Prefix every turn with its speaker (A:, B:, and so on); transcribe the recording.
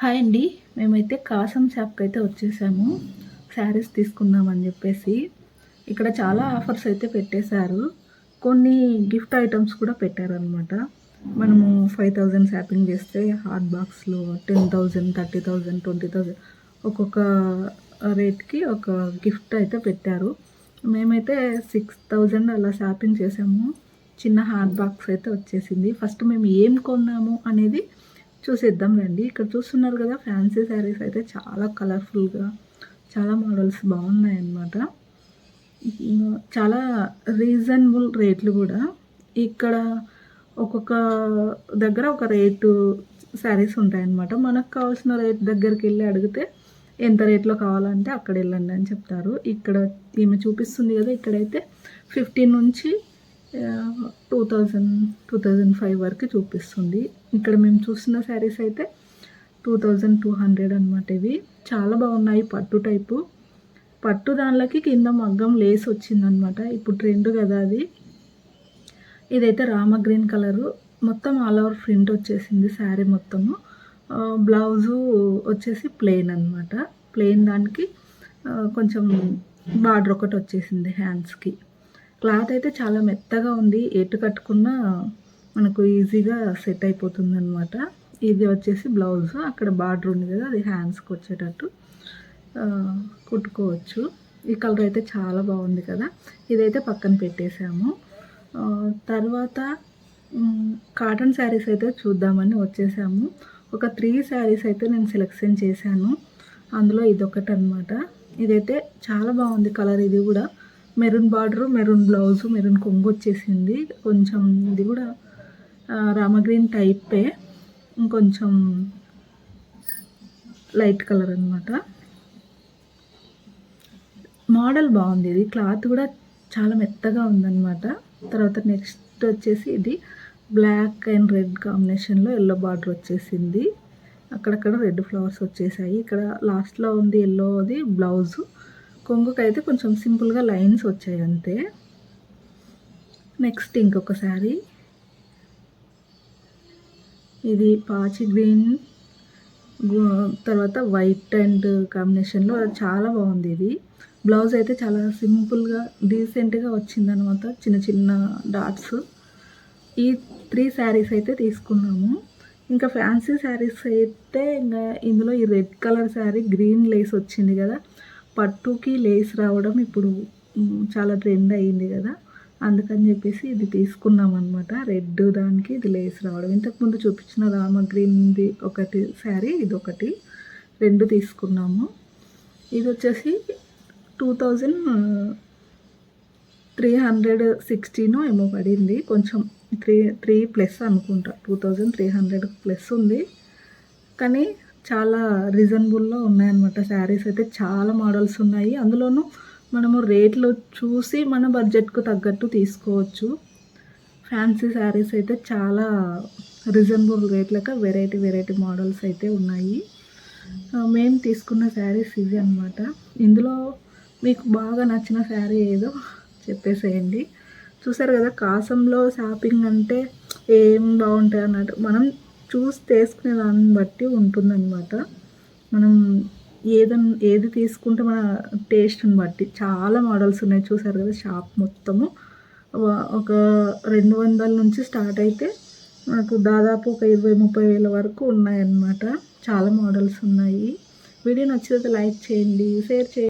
A: Hi అండి. మేమైతే కాసం షాప్కి అయితే వచ్చేసాము. శారీస్ తీసుకుందామని చెప్పేసి ఇక్కడ చాలా ఆఫర్స్ అయితే పెట్టేశారు. కొన్ని గిఫ్ట్ ఐటమ్స్ కూడా పెట్టారనమాట మనము ఫైవ్ థౌజండ్ షాపింగ్ చేస్తే హాట్ బాక్స్లో ten thousand thirty thousand twenty thousand ఒక్కొక్క రేట్కి ఒక గిఫ్ట్ అయితే పెట్టారు. మేమైతే సిక్స్ థౌజండ్ అలా షాపింగ్ చేసాము. చిన్న హాట్ బాక్స్ అయితే వచ్చేసింది. ఫస్ట్ మేము ఏం కొన్నాము అనేది చూసేద్దాం రండి. ఇక్కడ చూస్తున్నారు కదా ఫ్యాన్సీ శారీస్ అయితే చాలా కలర్ఫుల్గా చాలా మోడల్స్ బాగున్నాయి అన్నమాట చాలా రీజనబుల్ రేట్లు కూడా. ఇక్కడ ఒక్కొక్క దగ్గర ఒక రేటు శారీస్ ఉంటాయన్నమాట. మనకు కావాల్సిన రేట్ దగ్గరికి వెళ్ళి అడిగితే ఎంత రేట్లో కావాలంటే అక్కడ వెళ్ళండి అని చెప్తారు. ఇక్కడ ఈమె చూపిస్తుంది కదా ఇక్కడైతే ఫిఫ్టీన్ నుంచి two thousand two thousand five వరకు చూపిస్తుంది. ఇక్కడ మేము చూసిన శారీస్ అయితే టూ థౌజండ్ టూ హండ్రెడ్ అనమాట ఇవి. చాలా బాగున్నాయి పట్టు టైపు. పట్టు దానిలోకి కింద మగ్గం లేస్ వచ్చిందనమాట ఇప్పుడు ట్రెండ్ కదా అది. ఇదైతే రామ గ్రీన్ కలరు. మొత్తం ఆల్ ఓవర్ ప్రింట్ వచ్చేసింది శారీ మొత్తము. బ్లౌజు వచ్చేసి ప్లెయిన్ అనమాట ప్లెయిన్ దానికి కొంచెం బార్డర్ ఒకటి వచ్చేసింది హ్యాండ్స్కి క్లాత్ అయితే చాలా మెత్తగా ఉంది. ఎటు కట్టుకున్నా మనకు ఈజీగా సెట్ అయిపోతుంది అనమాట ఇది వచ్చేసి బ్లౌజ్. అక్కడ బార్డర్ ఉంది కదా అది హ్యాండ్స్కి వచ్చేటట్టు కుట్టుకోవచ్చు. ఈ కలర్ అయితే చాలా బాగుంది కదా. ఇదైతే పక్కన పెట్టేసాము తర్వాత కాటన్ శారీస్ అయితే చూద్దామని వచ్చేసాము. ఒక త్రీ శారీస్ అయితే నేను సెలెక్షన్ చేశాను. అందులో ఇదొకటి అనమాట ఇదైతే చాలా బాగుంది కలర్ ఇది కూడా. Maroon border maroon blouse maroon కొంగు వచ్చేసింది. కొంచెం ఇది కూడా రామగ్రీన్ టైపే. ఇంకొంచెం లైట్ కలర్ అనమాట మోడల్ బాగుంది. ఇది క్లాత్ కూడా చాలా మెత్తగా ఉందన్నమాట. తర్వాత నెక్స్ట్ వచ్చేసి ఇది బ్లాక్ అండ్ రెడ్ కాంబినేషన్లో ఎల్లో బార్డర్ వచ్చేసింది. అక్కడక్కడ రెడ్ ఫ్లవర్స్ వచ్చేసాయి. ఇక్కడ లాస్ట్లో ఉంది ఎల్లోది బ్లౌజు. కొంగుకైతే కొంచెం సింపుల్గా లైన్స్ వచ్చాయి అంతే. నెక్స్ట్ ఇంకొక శారీ. ఇది పాచి గ్రీన్ తర్వాత వైట్ అండ్ కాంబినేషన్లో చాలా బాగుంది ఇది. బ్లౌజ్ అయితే చాలా సింపుల్గా డీసెంట్గా వచ్చిందనమాట చిన్న చిన్న డాట్స్. ఈ త్రీ శారీస్ అయితే తీసుకున్నాము. ఇంకా ఫ్యాన్సీ శారీస్ అయితే ఇంకా ఇందులో ఈ red colour sari green lace వచ్చింది కదా పట్టుకి లేస్ రావడం ఇప్పుడు చాలా ట్రెండ్ అయ్యింది కదా. అందుకని చెప్పేసి ఇది తీసుకున్నాం అనమాట రెడ్ దానికి ఇది లేస్ రావడం. ఇంతకుముందు చూపించిన రామ గ్రీన్ది ఒకటి శారీ ఇది ఒకటి. రెండు తీసుకున్నాము. ఇది వచ్చేసి టూ థౌజండ్ త్రీ హండ్రెడ్ సిక్స్టీనో ఏమో పడింది. కొంచెం త్రీ త్రీ ప్లస్ అనుకుంటా. Two thousand three hundred plus ఉంది. కానీ చాలా రీజనబుల్లో ఉన్నాయన్నమాట. శారీస్ అయితే చాలా మోడల్స్ ఉన్నాయి. అందులోనూ మనము రేట్లు చూసి మన బడ్జెట్కు తగ్గట్టు తీసుకోవచ్చు. ఫ్యాన్సీ శారీస్ అయితే చాలా రీజనబుల్ రేట్లకు వెరైటీ వెరైటీ మోడల్స్ అయితే ఉన్నాయి. Uh, మేము తీసుకున్న శారీస్ ఇవి అనమాట ఇందులో మీకు బాగా నచ్చిన శారీ ఏదో చెప్పేసేయండి. చూసారు కదా కాసంలో షాపింగ్ అంటే ఏం బాగుంటాయి అన్నట్టు. మనం చూసి తీసుకునే దాన్ని బట్టి ఉంటుందన్నమాట. మనం ఏదన్నా ఏది తీసుకుంటే మన టేస్ట్ని బట్టి. చాలా మోడల్స్ ఉన్నాయి చూసారు కదా షాప్ మొత్తము. ఒక రెండు వందల నుంచి స్టార్ట్ అయితే మనకు దాదాపు ఒక ఇరవై ముప్పై వేల వరకు ఉన్నాయన్నమాట. చాలా మోడల్స్ ఉన్నాయి. వీడియో నచ్చితే లైక్ చేయండి షేర్ చేయండి.